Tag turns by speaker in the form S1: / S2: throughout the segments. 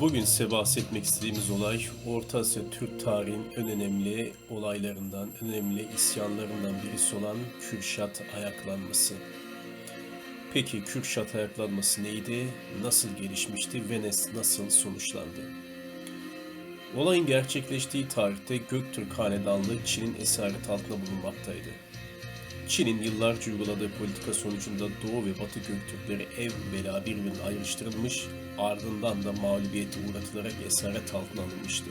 S1: Bugün size bahsetmek istediğimiz olay Orta Asya Türk tarihinin en önemli olaylarından, en önemli isyanlarından birisi olan Kürşat ayaklanması. Peki Kürşat ayaklanması neydi, nasıl gelişmişti ve nasıl sonuçlandı? Olayın gerçekleştiği tarihte Göktürk Hanedanlığı Çin'in esaret altında bulunmaktaydı. Çin'in yıllarca uyguladığı politika sonucunda Doğu ve Batı Göktürkleri ev bela birbirinden ayrıştırılmış, ardından da mağlubiyete uğratılarak esaret altına alınmıştı.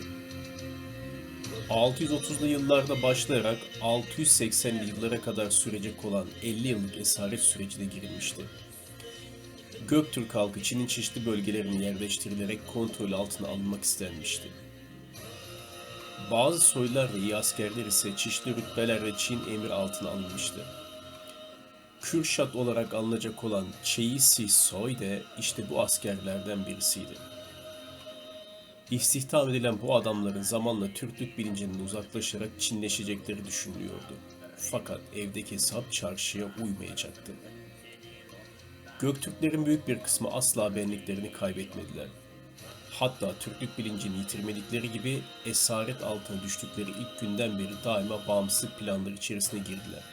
S1: 630'lu yıllarda başlayarak 680'li yıllara kadar sürecek olan 50 yıllık esaret sürecine girilmişti. Göktürk halkı Çin'in çeşitli bölgelerine yerleştirilerek kontrol altına alınmak istenmişti. Bazı soylar ve iyi askerler ise çeşitli rütbeler ve Çin emir altına alınmıştı. Kürşat olarak alınacak olan Çeyi Si Soy de işte bu askerlerden birisiydi. İstihdam edilen bu adamların zamanla Türklük bilincinden uzaklaşarak Çinleşecekleri düşünülüyordu. Fakat evdeki hesap çarşıya uymayacaktı. Göktürklerin büyük bir kısmı asla benliklerini kaybetmediler. Hatta Türklük bilincini yitirmedikleri gibi esaret altına düştükleri ilk günden beri daima bağımsızlık planları içerisine girdiler.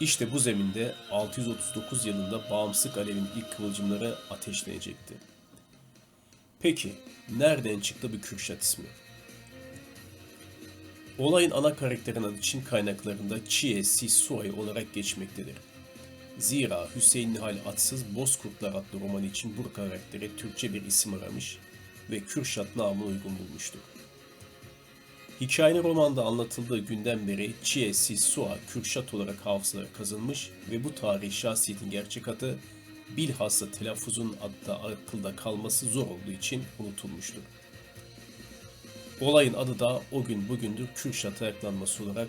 S1: İşte bu zeminde 639 yılında bağımsızlık alevin ilk kıvılcımları ateşlenecekti. Peki nereden çıktı bu Kürşat ismi? Olayın ana karakterin adı Çin kaynaklarında Chie Si Suay olarak geçmektedir. Zira Hüseyin Nihal Atsız Bozkurtlar adlı roman için bu karaktere Türkçe bir isim aramış ve Kürşat namını uygun bulmuştur. Hikayenin romanda anlatıldığı günden beri Chie Si Sua Kürşat olarak hafızalara kazınmış ve bu tarihi şahsiyetin gerçek adı bilhassa telaffuzun adda akılda kalması zor olduğu için unutulmuştur. Olayın adı da o gün bugündür Kürşat ayaklanması olarak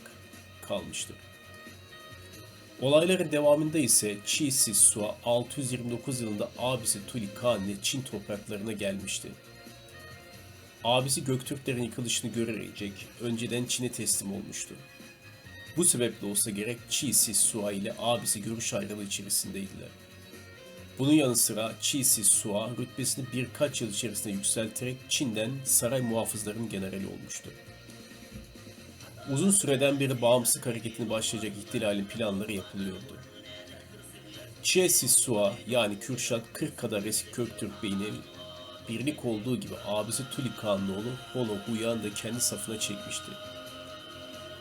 S1: kalmıştır. Olayların devamında ise Chi Si Sua 629 yılında abisi Tuli Khan Çin topraklarına gelmişti. Abisi Göktürklerin yıkılışını görecek önceden Çin'e teslim olmuştu. Bu sebeple olsa gerek Chi Si Sua ile abisi görüş ayrılığı içerisindeydiler. Bunun yanı sıra Chi Si Sua rütbesini birkaç yıl içerisinde yükselterek Çin'den saray muhafızlarının generali olmuştu. Uzun süreden beri bağımsızlık hareketini başlayacak ihtilalin planları yapılıyordu. Chie Si Sua yani Kürşat 40 kadar eski Köktürk beyni birlik olduğu gibi abisi Tuli Kağanoğlu Holo Huyan da kendi safına çekmişti.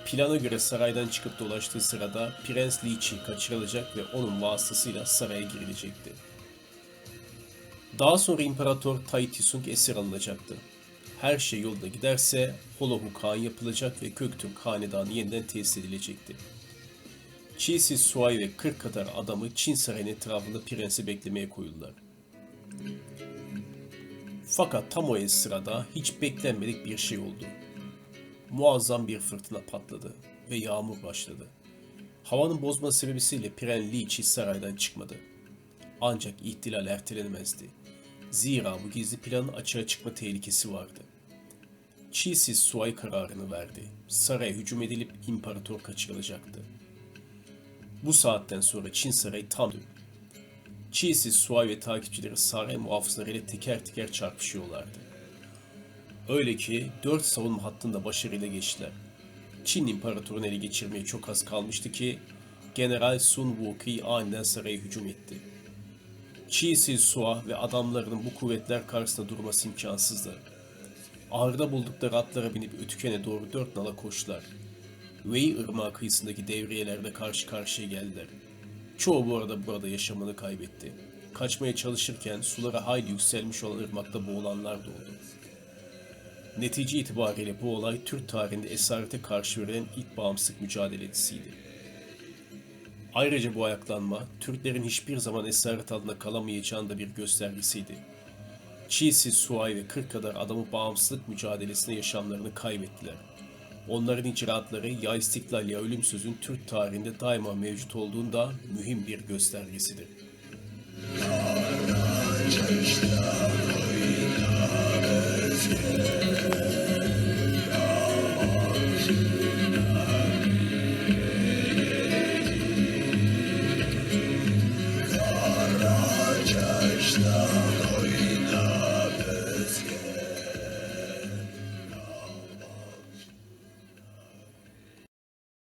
S1: Plana göre saraydan çıkıp dolaştığı sırada Prens Li Qi kaçırılacak ve onun vasıtasıyla saraya girilecekti. Daha sonra İmparator Tai Tisung esir alınacaktı. Her şey yolunda giderse Holohu Kağan yapılacak ve Göktürk Hanedanı yeniden tesis edilecekti. Çiğsi Suay ve 40 kadar adamı Çin sarayının etrafında prensi beklemeye koyuldular. Fakat tam o sırada hiç beklenmedik bir şey oldu. Muazzam bir fırtına patladı ve yağmur başladı. Havanın bozma sebebisiyle Pren Li Qi saraydan çıkmadı. Ancak ihtilal ertelenemezdi. Zira bu gizli planın açığa çıkma tehlikesi vardı. Çiğsiz Suay kararını verdi. Saraya hücum edilip imparator kaçırılacaktı. Bu saatten sonra Çin sarayı tam Çiğsiz Suay ve takipçileri saray muhafızlarıyla teker teker çarpışıyorlardı. Öyle ki dört savunma hattında başarıyla geçtiler. Çin imparatorunu ele geçirmeye çok az kalmıştı ki General Sun Wukong aniden saraya hücum etti. Çi Si Sua ve adamlarının bu kuvvetler karşısında durması imkansızdı. Ağırda buldukları atlara binip Ötüken'e doğru dört nala koştular. Wei ırmağı kıyısındaki devriyelerde karşı karşıya geldiler. Çoğu bu arada burada yaşamını kaybetti. Kaçmaya çalışırken sulara hayli yükselmiş olan ırmakta boğulanlar da oldu. Netice itibariyle bu olay Türk tarihinde esarete karşı verilen ilk bağımsızlık mücadelesiydi. Ayrıca bu ayaklanma, Türklerin hiçbir zaman esaret altında kalamayacağının da bir göstergesiydi. Çisi, Suay ve 40 kadar adamı bağımsızlık mücadelesinde yaşamlarını kaybettiler. Onların icraatları Ya İstiklal Ya Ölüm sözün Türk tarihinde daima mevcut olduğunda mühim bir göstergesidir. Love.